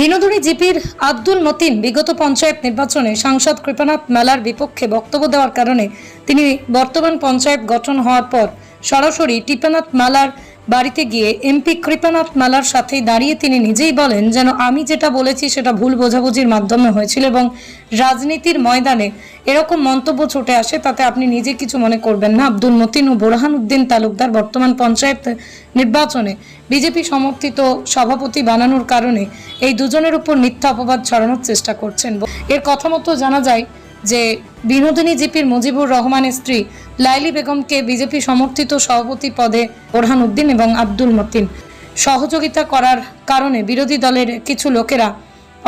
বিনোদনী জিপির আব্দুল মতিন বিগত পঞ্চায়েত নির্বাচনে সাংসদ কৃপানাথ মেলার বিপক্ষে বক্তব্য দেওয়ার কারণে তিনি বর্তমান পঞ্চায়েত গঠন হওয়ার পর সরাসরি টিপানাথ মালার বাড়িতে গিয়ে এমপি কৃপানাথ মালার সাথেই দাঁড়িয়ে তিনি নিজেই বলেন যেন আমি যেটা বলেছি সেটা ভুল বোঝাবুঝির মাধ্যমে হয়েছিল এবং রাজনীতির ময়দানে এরকম মন্তব্য ছুটে আসে তাতে আপনি নিজে কিছু মনে করবেন না। আব্দুল মতিন ও বোরহান উদ্দিন তালুকদার বর্তমান পঞ্চায়েত নির্বাচনে বিজেপি সমর্থিত সভাপতি বানানোর কারণে এই দুজনের উপর মিথ্যা অপবাদ ছড়ানোর চেষ্টা করছেন। এর কথা মতো জানা যায় যে বিনোদিনী জিপির মুজিবুর রহমানের স্ত্রী লাইলি বেগমকে বিজেপি সমর্থিত সভাপতি পদে উদ্দিন এবং আব্দুল মতিন। সহযোগিতা করার কারণে বিরোধী দলের কিছু লোকেরা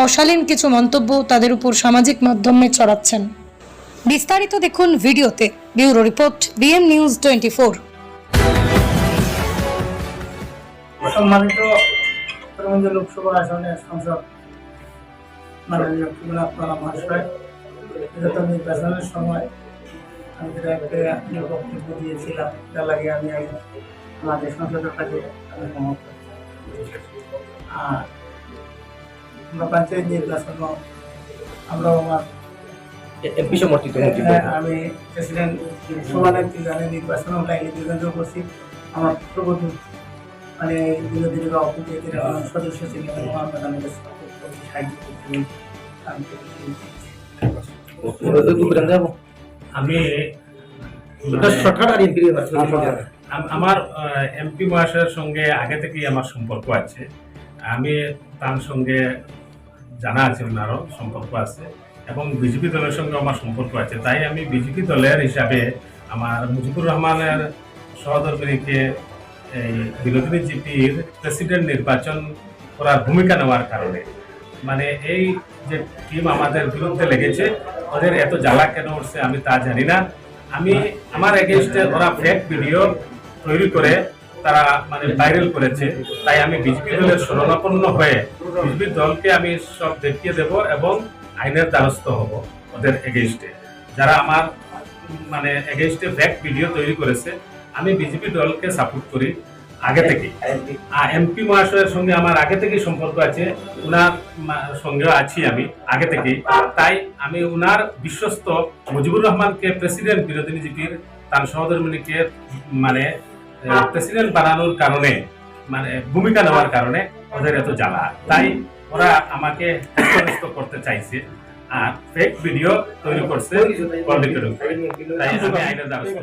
অশালীন কিছু মন্তব্য তাদের উপর সামাজিক মাধ্যমে ছড়াচ্ছেন। বিস্তারিত দেখুন ভিডিওতে। Bureau report, BM news twenty four. Lok Sabha আসনের সংসদ, মাননীয় মহাশয়। বিগত নির্বাচনের সময় আমি যেটা একটা বক্তব্য দিয়েছিলাম তার লাগে আমি আমাদের সংসদের কাজে আমি করছি। আর আমরা পঞ্চায়েত নির্বাচন আমরা আমার এমপি সমর্থিত হ্যাঁ, আমি প্রেসিডেন্ট সভানেত্রী জানে নির্বাচন লাইনে বিবেন্দ্র করছি আমার প্রবধূ মানে বিরোধী দলের অপোজিটের সদস্য ছিলেন এবং আমরা সাহায্য করছি আমি আম- আমার এমপি মহাশয়ের সঙ্গে আগে থেকেই আমার সম্পর্ক আছে। আমি তার সঙ্গে জানা আছে ওনারও সম্পর্ক আছে এবং বিজেপি দলের সঙ্গে আমার সম্পর্ক আছে। তাই আমি বিজেপি দলের হিসাবে আমার মুজিবুর রহমানের সহধর্মিনীকে এই বিনোদিনী জিপির প্রেসিডেন্ট নির্বাচন করার ভূমিকা নেওয়ার কারণে। মানে এই যে টিম আমাদের বিরুদ্ধে লেগেছে ওদের এত জ্বালা কেন উঠছে আমি তা জানি না। আমি আমার এগেনস্টে ওরা ফেক ভিডিও তৈরি করে তারা মানে ভাইরাল করেছে। তাই আমি বিজেপি দলের শরণাপন্ন হয়ে বিজেপি দলকে আমি সব দেখিয়ে দেব এবং আইনের দ্বারস্থ হব ওদের এগেনস্টে যারা আমার মানে এগেনস্টে ফেক ভিডিও তৈরি করেছে, আমি বিজেপি দলকে সাপোর্ট করি। আগে থেকেই। আর এমপি মহাশয়ের সঙ্গে আমার আগে থেকেই সম্পর্ক আছে উনার মা- সঙ্গেও আছি আমি আগে থেকেই। তাই আমি উনার বিশ্বস্ত মুজিবুর রহমানকে প্রেসিডেন্ট বিনোদিনী জিপির তার সহধর্মিনীকে মানে প্রেসিডেন্ট বানানোর কারণে মানে ভূমিকা নেওয়ার কারণে ওদের এত জ্বালা। তাই ওরা আমাকে করতে চাইছে আর ফেক ভিডিও তৈরি করছে তাই আমি আইনের দ্বারস্থ।